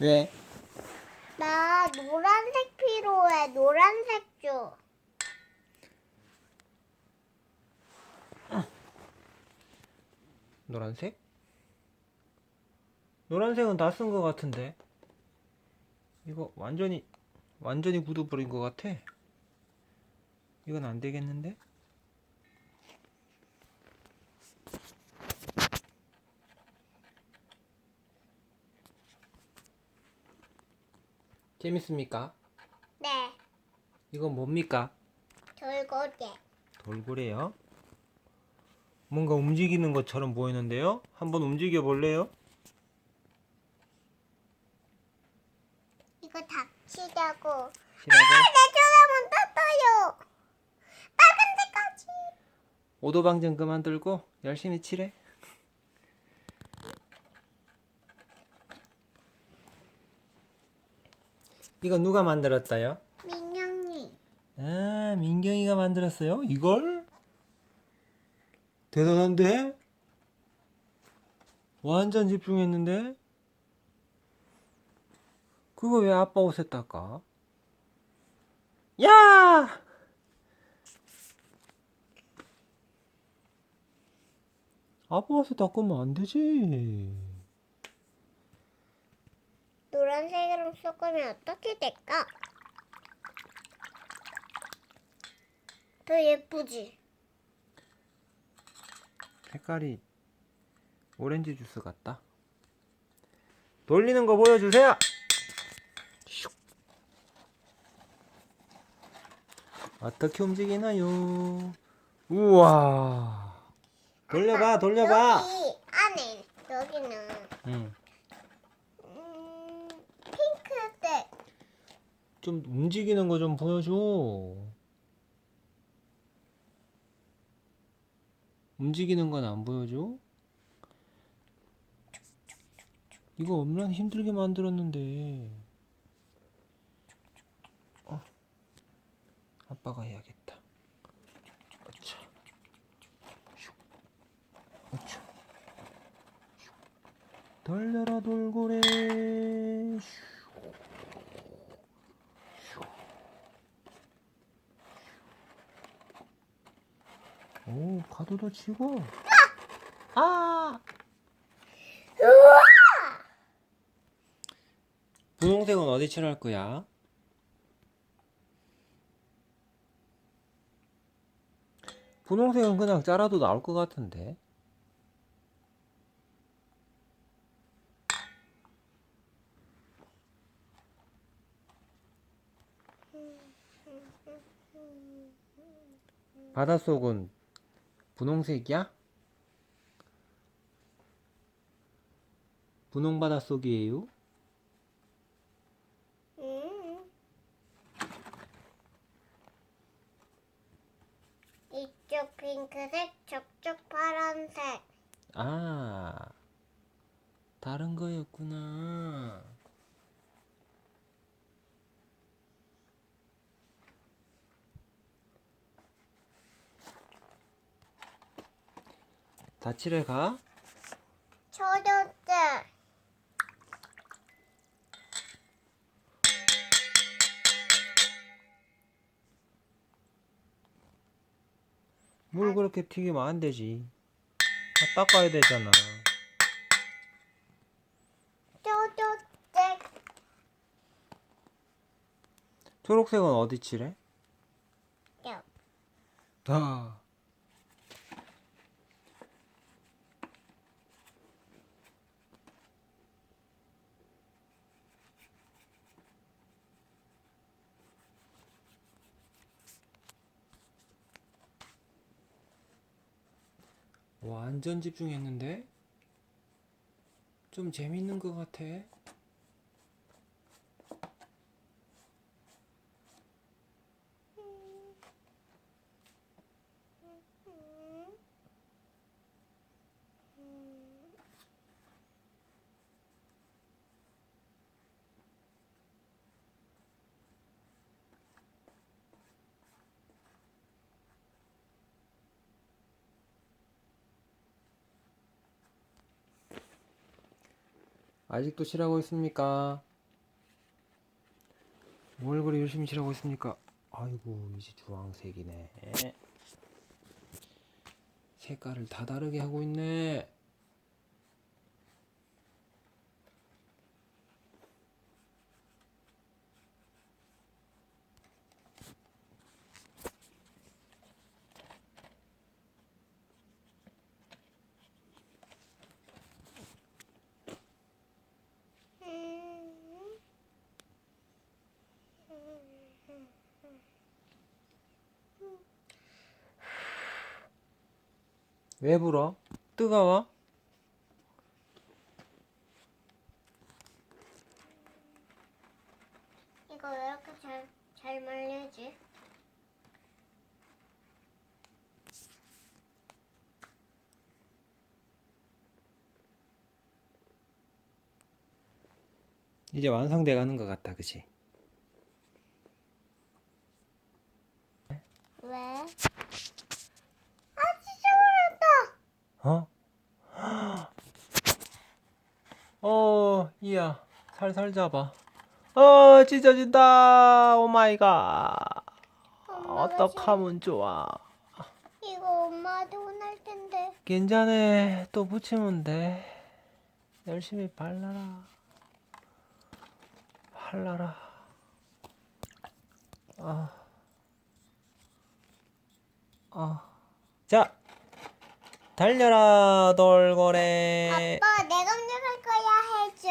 왜? 나 노란색 필요해. 노란색 줘. 노란색? 노란색은 다 쓴 것 같은데. 이거 완전히 완전히 굳어버린 것 같아. 이건 안 되겠는데? 재밌습니까? 네. 이건 뭡니까? 돌고래. 돌고래요? 뭔가 움직이는 것처럼 보이는데요? 한번 움직여 볼래요? 이거 닥치자고. 아? 내 전화문 떴어요. 빨간색까지. 오도방정 그만 들고 열심히 칠해. 이거 누가 만들었어요? 민영이. 아, 민경이가 만들었어요? 이걸? 대단한데? 완전 집중했는데? 그거 왜 아빠 옷에 닦아? 야! 아빠 옷에 닦으면 안 되지. 노란색이랑 섞으면 어떻게 될까? 더 예쁘지? 색깔이 오렌지 주스 같다. 돌리는 거 보여주세요. 슉. 어떻게 움직이나요? 우와. 돌려봐, 돌려봐. 여기 안에 여기는 응. 음, 핑크색. 좀 움직이는 거 좀 보여줘. 움직이는 건 안 보여줘? 이거 얼마나 힘들게 만들었는데. 어. 아빠가 해야겠다. 어차. 슉. 달려라 돌고래. 오, 가도도 치고. 아! 분홍색은 어디 칠할 거야? 분홍색은 그냥 짜라도 나올 것 같은데. 바닷속은 분홍색이야? 분홍 바닷속이에요? 음. 이쪽 핑크색, 저쪽 파란색. 아, 다른 거였구나. 다 칠해 가? 초록색. 물 그렇게 튀기면 안 되지. 다 닦아야 되잖아. 초록색. 초록색은 어디 칠해? 요. 다. 완전 집중했는데? 좀 재밌는 것 같아. 아직도 칠하고 있습니까? 뭘 그리 열심히 칠하고 있습니까? 아이고 이제 주황색이네. 색깔을 다 다르게 하고 있네. 음. 왜 불어? 뜨거워? 이거 왜 이렇게 잘, 잘 말리지? 이제 완성돼 가는 것 같다, 그치? 왜? 어? 어, 이야, 살살 잡아. 어, 찢어진다. 오 마이 갓. 어떡하면 좋아. 좀- 이거 엄마한테 혼날 텐데. 괜찮아. 또 붙이면 돼. 열심히 발라라. 발라라. 아. 아. 자. 달려라, 돌고래. 아빠,